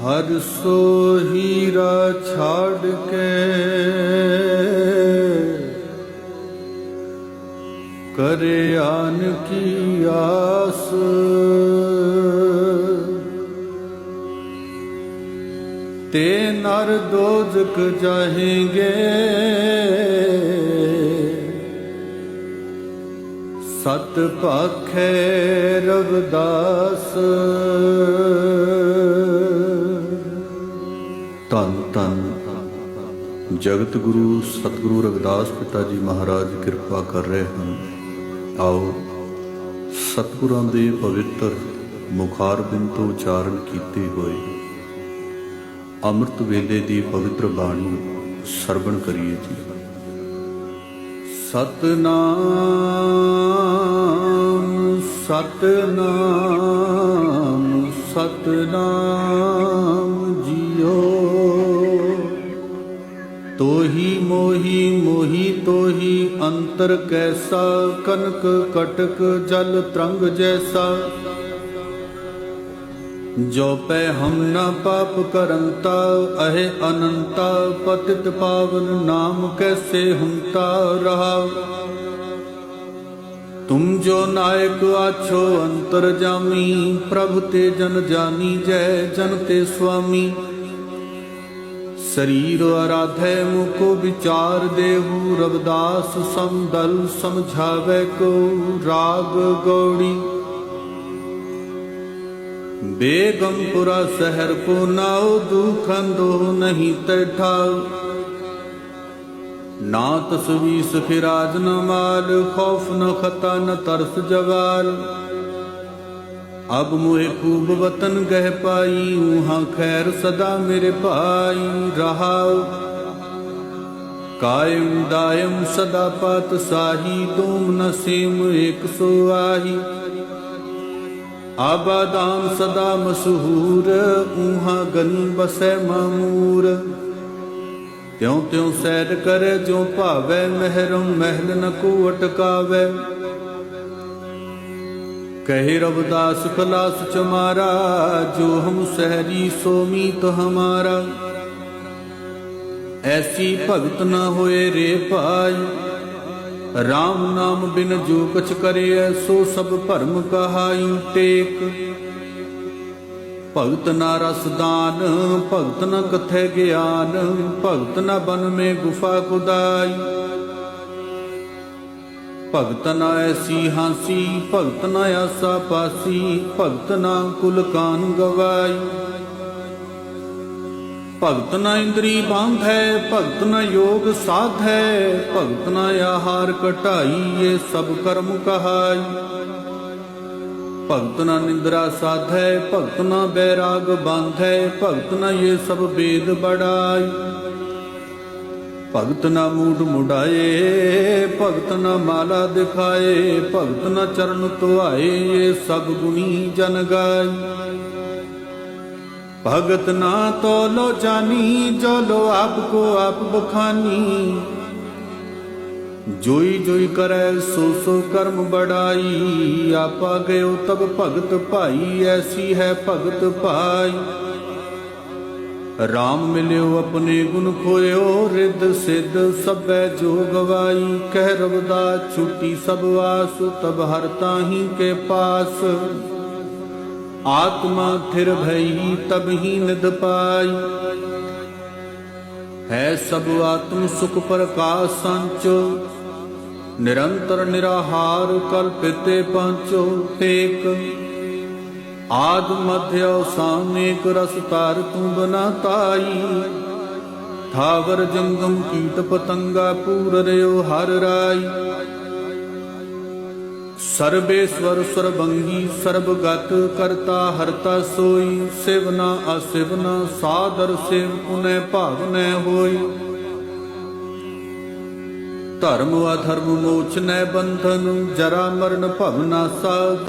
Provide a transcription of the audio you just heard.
ਹਰ ਸੋ ਹੀਰਾ ਛਾੜ ਕੇ ਕਰੇ ਆਨ ਕੀ ਆਸ। ਤੇ ਨਰ ਦੋਜਕ ਜਾਹੇਂਗੇ। ਸਤ ਭਾਖੈ ਰਵਦਾਸ। ਧੰਨ। ਜਗਤ ਗੁਰੂ ਸਤਿਗੁਰੂ ਰਵਿਦਾਸ ਪਿਤਾ ਜੀ ਮਹਾਰਾਜ ਕਿਰਪਾ ਕਰ ਰਹੇ ਹਨ। ਆਓ ਸਤਿਗੁਰਾਂ ਦੇ ਪਵਿੱਤਰ ਮੁਖਾਰ ਤੋਂ ਉਚਾਰਨ ਕੀਤੇ ਹੋਏ ਅੰਮ੍ਰਿਤ ਵੇਲੇ ਦੀ ਪਵਿੱਤਰ ਬਾਣੀ ਸਰਵਣ ਕਰੀਏ ਜੀ। ਸਤਨਾਮ ਸਤਨਾਮ ਸਤਨਾਮ। ਤੋਹੀ ਮੋਹੀ ਮੋਹੀ ਤੋਹੀ, ਅੰਤਰ ਕੈਸਾ, ਕਨਕ ਕਟਕ ਜਲ ਤਰੰਗ ਜੈਸਾ। ਜੋ ਪੈ ਹਮ ਨਾ ਪਾਪ ਕਰੰਤਾ, ਅਹੇ ਅਨੰਤਾ, ਪਤਿਤ ਪਾਵਨ ਨਾਮ ਕੈਸੇ ਹੁੰਤਾ ਰਹਾ। ਤੁਮ ਜੋ ਨਾਇਕ ਆਛੋ, ਅੰਤਰ ਜਾਮੀ, ਪ੍ਰਭ ਤੇ ਜਨ ਜਾਨੀ, ਜੈ ਜਨ ਤੇ ਸੁਆਮੀ। ਸਰੀਰ ਆਰਾਧੈ ਮੁਕੋ ਵਿਚਾਰ ਦੇਹੂ, ਰਵਦਾਸ ਸਮਦਲ ਸਮਝਾਵੇ ਕੋ ਰਾਗ ਗੌੜੀ। ਬੇਗਮਪੁਰਾ ਸ਼ਹਿਰ ਕੋ ਨਾਉ ਦੁਖੰਦੋ ਨਹੀਂ ਤੈਠਾਉ। ਨਾ ਤਸਵੀ ਸਖਿਰਾਜ ਨ ਮਾਲ, ਖੌਫ ਨ ਖਤਾ ਨ ਤਰਸ ਜਵਾਲ। ਅਬ ਮੋਏ ਖੂਬ ਵਤਨ ਗਹਿ ਪਾਈ ਉਹਾਂ ਖੈਰ ਸਦਾ ਮੇਰੇ ਭਾਈ ਰਹਾਉ। ਕਾਇਮ ਦਾਇਮ ਸਦਾ ਪਤ ਸਾਹੀ ਤੂਮ ਨਸੀਮ ਏਕ ਸੋ ਆਹੀ। ਆਬਾਦਾਨ ਸਦਾ ਮਸ਼ਹੂਰ, ਊਹਾ ਗਨੀ ਬਸੈ ਮਾਮੂਰ। ਤਿਉ ਤਿਉ ਸੈਰ ਕਰੇ ਜੋ ਭਾਵੈ ਮਹਿਰਮ, ਮਹਿਲ ਨ ਕੋ ਅਟਕਾਵੇ। ਕਹੇ ਰਵਦਾਸ ਖਲਾਸ ਚਮਾਰਾ ਜੋ ਹਮ ਸਹਰੀ ਸੋ ਮੀਤ ਹਮਾਰਾ। ਐਸੀ ਭਗਤ ਨ ਹੋਏ ਰੇ ਭਾਈ RAM ਨਾਮ ਬਿਨ ਜੋ ਕਛ ਕਰਿਐ ਸੋ ਸਭ ਭਰਮ ਕਹਾਈ ਟੇਕ। ਭਗਤ ਨਾ ਰਸ ਦਾਨ, ਭਗਤ ਨ ਕਥੈ ਗਿਆਨ, ਭਗਤ ਨ ਬਨ ਮੇ ਗੁਫਾ ਕੁਦਾਈ। ਭਗਤ ਨਾ ਐਸੀ ਹਾਸੀ, ਭਗਤ ਨਾ ਆਸਾ ਪਾਸੀ, ਭਗਤ ਨਾ ਕੁਲ ਕਾਨ ਗਵਾਈ। ਭਗਤ ਨਾ ਇੰਦਰੀ ਬਾਂਧੈ ਭਗਤ ਨਾ ਯੋਗ ਸਾਧ ਹੈ, ਭਗਤ ਨਾ ਆਹਾਰ ਕਟਾਈ, ਇਹ ਸਭ ਕਰਮ ਕਹਾਈ। ਭਗਤ ਨਾ ਨਿੰਦਰਾ ਸਾਧੈ ਭਗਤ ਨਾ ਬੈਰਾਗ ਬਾਂਧੈ ਭਗਤ ਨਾ ਇਹ ਸਭ ਵੇਦ ਬੜਾਈ। ਭਗਤ ਨਾ ਮੂਡ ਮੁੜਾਏ ਭਗਤ ਨਾ ਮਾਲਾ ਦਿਖਾਏ, ਭਗਤ ਨਾ ਚਰਨ ਧੁਆਏ ਇਹ ਸਭ ਗੁਣੀ ਜਨ ਗਾਈ ਭਗਤ ਨਾ ਤੋਲੋ ਜਾਨੀ ਜੋ ਲੋ ਆਪ ਕੋ ਆਪ ਬਖਾਨੀ। ਜੋਈ ਜੋਈ ਕਰੈ, ਸੋ ਸੋ ਕਰਮ ਬੜਾਈ। ਆਪਾ ਗਇਓ ਤਬ ਭਗਤ ਭਾਈ, ਐਸੀ ਹੈ ਭਗਤ ਭਾਈ। RAM ਮਿਲਿਓ ਆਪਣੇ ਗੁਣ ਖੋਇਓ, ਰਿੱਧ ਸਿੱਧ ਸਭੈ ਜੋ ਗਵਾਈ ਕਹਿ ਰਬਦਾ ਛੁੱਟੀ ਸਭ ਆਸ, ਤਬ ਹਰ ਤਾਹੀ ਕੇ ਪਾਸ। ਆਤਮਾ ਥਿਰ ਭਈ, ਤਬ ਹੀ ਨਿਦ ਪਾਈ। ਹੈ ਸਭ ਆਤਮ ਸੁਖ ਪ੍ਰਕਾਸ਼ ਸੰਚੋ। ਨਿਰੰਤਰ ਨਿਰਾਹਾਰ ਕਲਪਿਤੇ ਪੰਚੋ। ਏਕ ਆਦ ਮਧਿ ਅਵਸਾਨ ਰਸ ਤਾਰ ਤੂੰ ਬਨਾ ਤਾਈ। ਥਾਵਰ ਜੰਗਮ ਕੀਟ ਪਤੰਗਾ ਪੂਰ ਰਿਓ ਹਰ ਰਾਈ। ਸਰਬੇਸ਼ਵਰ ਸਰਬੰਗੀ ਸਰਬਗਤ ਕਰਤਾ ਹਰਤਾ ਸੋਈ। ਸਿਵਨਾ ਅਸਿਵਨਾ ਸਾਦਰ ਸੇਵ ਪੁਨੈ ਭਾਵਨੈ ਹੋਈ। ਧਰਮ ਅਧਰਮ ਮੋਚ ਨੈ ਬੰਧਨ ਜਰਾ ਮਰਨ ਭਵਨਾਸਾ